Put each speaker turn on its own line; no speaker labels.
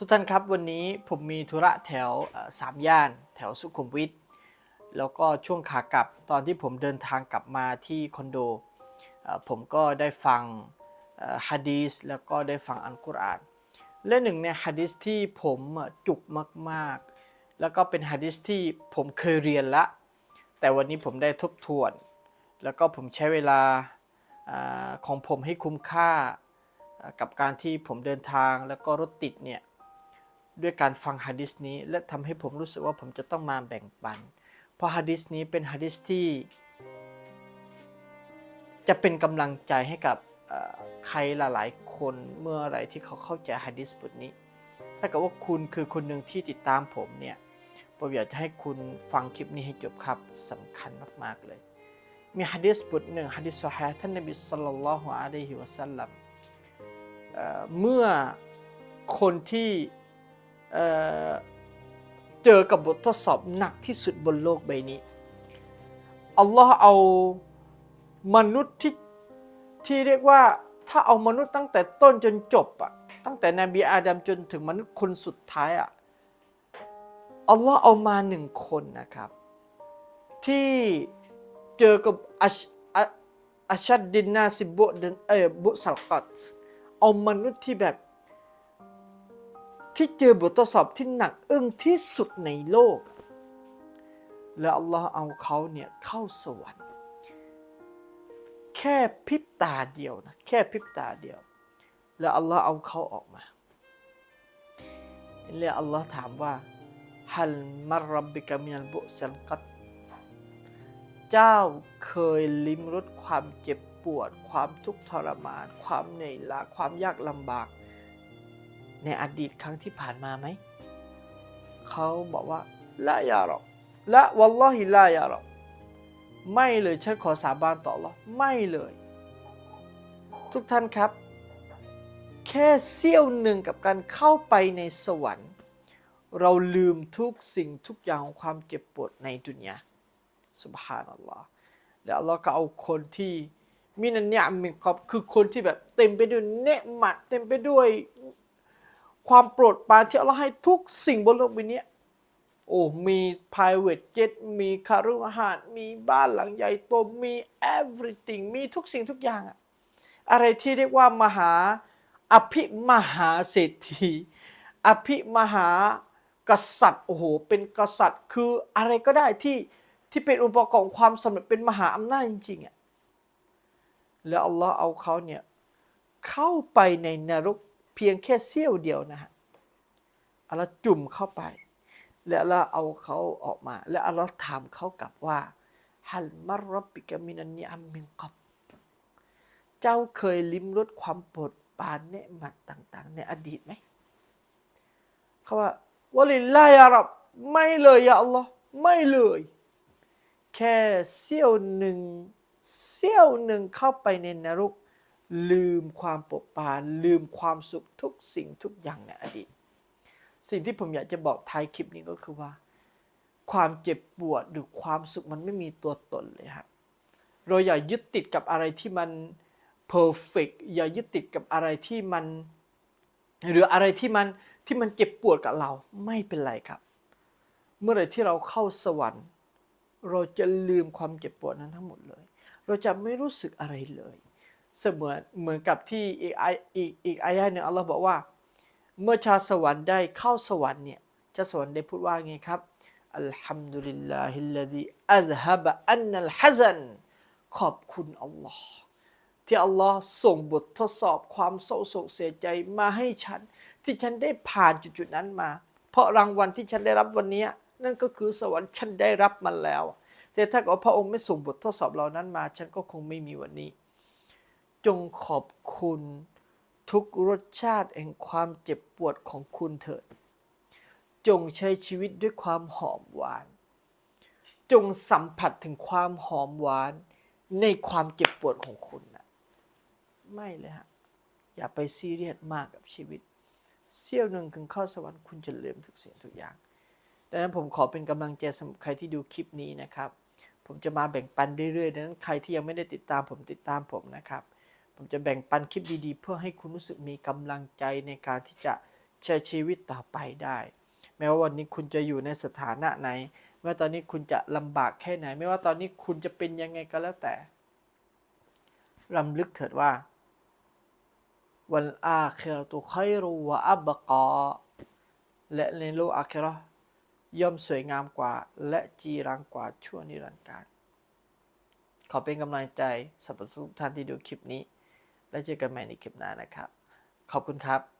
ทุกท่านครับวันนี้ผมมีธุระแถวสามย่านแถวสุขุมวิทแล้วก็ช่วงขากลับตอนที่ผมเดินทางกลับมาที่คอนโดผมก็ได้ฟังฮะดีสแล้วก็ได้ฟังอัลกุรอานและหนึ่งในฮะดีสที่ผมจุกมากๆ แล้วก็เป็นฮะดีสที่ผมเคยเรียนละ แต่วันนี้ผมได้ทบทวน แล้วก็ผมใช้เวลาของผมให้คุ้มค่ากับการที่ผมเดินทางแล้วก็รถติดเนี่ย ด้วยการฟังฮะดิษนี้ และทำให้ผมรู้สึกว่าผมจะต้องมาแบ่งปัน เพราะฮะดิษนี้เป็นฮะดิษที่ จะเป็นกำลังใจให้กับใครหลายๆคนเมื่อไรที่เขาเข้าใจฮะดิษบทนี้ ถ้าเกิดว่าคุณคือคนหนึ่งที่ติดตามผมเนี่ยผมอยากจะให้คุณฟังคลิปนี้ให้จบครับสำคัญมาก ๆ เลย มีฮะดิษบทหนึ่งฮะดิษซอฮีฮ์ท่านนบีศ็อลลัลลอฮุอะลัยฮิวะสัลลัมเมื่อคนที่ เจอกับบททดสอบหนักที่สุดบนโลกใบนี้ อัลลอฮ์เอามนุษย์ที่ที่เรียกว่าถ้าเอามนุษย์ตั้งแต่ต้นจนจบอะตั้งแต่นบีอาดัมจนถึงมนุษย์คนสุดท้ายอะอัลลอฮ์เอามาหนึ่งคนนะครับ ที่เจอกับอัชอะอัชัดดินนาซิบุเออบุสัลกัตเอามนุษย์ที่แบบ ที่เจอบททดสอบที่หนักอึ้งที่สุดในโลก แล้วอัลลอฮ์เอาเขาเนี่ยเข้าสวรรค์ แค่พริบตาเดียวนะแค่พริบตาเดียว แล้วอัลลอฮ์เอาเขาออกมาแล้วอัลลอฮ์ถามว่าฮัลมารับบิกามินัลบุสัลกัตเจ้าเคยลิ้มรสความเจ็บปวด ความทุกข์ทรมาน ความเหนื่อยล้าความยากลำบาก ในอดีตครั้งที่ผ่านมาไหม เขาบอกว่าละยาหรอกละวัลลอฮิละยาหรอกไม่เลยฉันขอสาบานต่อหรอไม่เลย ทุกท่านครับ แค่เสี้ยวหนึ่งกับการเข้าไปในสวรรค์ เราลืมทุกสิ่งทุกอย่างของความเจ็บปวดในดุนยาสุบฮานัลลอฮ์แล้วอัลลอฮ์ก็เอาคนที่มินันยมินกอบคือคนที่แบบเต็มไปด้วยเนืหมัดเต็มไปด้วย ความโปรดปรานที่อัลลอฮ์ให้ทุกสิ่งบนโลกใบนี้โอ้มี private jet มีคารุหาสน์มีบ้านหลังใหญ่โตมี everything มีทุกสิ่งทุกอย่างอะอะไรที่เรียกว่ามหาอภิมหาเศรษฐี อภิมหากษัตริย์โอ้โหเป็นกษัตริย์คืออะไรก็ได้ที่ที่เป็นองค์ประกอบของความสำเร็จเป็นมหาอำนาจจริงๆอะแล้วอัลลอฮ์เอาเขาเนี่ยเข้าไปในนรก เพียงแค่เสี้ยวเดียวนะฮะอัลลอฮ์จุ่มเข้าไป แล้วอัลลอฮ์เอาเขาออกมา แล้วอัลลอฮ์ถามเขากลับว่าฮัลมารรับบิกามินันนิอัมมินกับเจ้าเคยลิ้มรสความโปรดปรานเนหมัดต่าง ๆ ในอดีตไหมเขาว่าวลิลลายารับไม่เลยยาอัลลอฮ์ไม่เลย แค่เสี้ยวหนึ่งเสี้ยวหนึ่งเข้าไปในนรก ลืมความปรดปาน ลืมความสุขทุกสิ่งทุกอย่างในอดีต สิ่งที่ผมอยากจะบอกท้ายคลิปนี้ก็คือว่า ความเจ็บปวดหรือความสุขมันไม่มีตัวตนเลยครับเราอย่ายึดติดกับอะไรที่มัน perfect อย่ายึดติดกับอะไรที่มัน หรืออะไรที่มันที่มันเจ็บปวดกับเราไม่เป็นไรครับ เมื่อไรที่เราเข้าสวรรค์ เราจะลืมความเจ็บปวดนั้นทั้งหมดเลย เราจะไม่รู้สึกอะไรเลย เสมือนเหมือนกับที่อีกอีกอีกอายะห์หนึ่งอัลลอฮ์บอกว่า เมื่อชาสวรรค์ได้เข้าสวรรค์เนี่ยชาสวรรค์ได้พูดว่าไงครับอัลฮัมดุลิลลาฮิลลาฮิอัลฮับะอันนัลฮัซันขอบคุณอัลลอฮ์ที่อัลลอฮ์ส่งบททดสอบความเศร้าโศกเสียใจมาให้ฉัน ที่ฉันได้ผ่านจุดๆนั้นมา เพราะรางวัลที่ฉันได้รับวันนี้ นั่นก็คือสวรรค์ฉันได้รับมันแล้ว แต่ถ้าเกิดพระองค์ไม่ส่งบททดสอบเหล่านั้นมา ฉันก็คงไม่มีวันนี้ จงขอบคุณทุกรสชาติแห่งความเจ็บปวดของคุณเถิด จงใช้ชีวิตด้วยความหอมหวาน จงสัมผัสถึงความหอมหวานในความเจ็บปวดของคุณนะไม่เลยฮะ อย่าไปซีเรียสมากกับชีวิต เสี้ยวหนึ่งถึงเข้าสวรรค์คุณจะลืมทุกสิ่งทุกอย่าง ดังนั้นผมขอเป็นกำลังใจสำหรับใครที่ดูคลิปนี้นะครับ ผมจะมาแบ่งปันเรื่อยๆดังนั้นใครที่ยังไม่ได้ติดตามผมติดตามผมนะครับ ผมจะแบ่งปันคลิปดีๆ เพื่อให้คุณรู้สึกมีกำลังใจในการที่จะใช้ชีวิตต่อไปได้ แม้ว่าวันนี้คุณจะอยู่ในสถานะไหนไม่ว่าตอนนี้คุณจะลำบากแค่ไหน ไม่ว่าตอนนี้คุณจะเป็นยังไงก็แล้วแต่รำลึกเถิดว่าวันอาคิรตุขัยรุวะอับกอและในโลกอาคิเรย่อมสวยงามกว่า และจีรังกว่าชั่วนิรันดร์การ ขอเป็นกำลังใจสำหรับทุกท่านที่ดูคลิปนี้ และเจอกันใหม่ในคลิปหน้านะครับ ขอบคุณครับ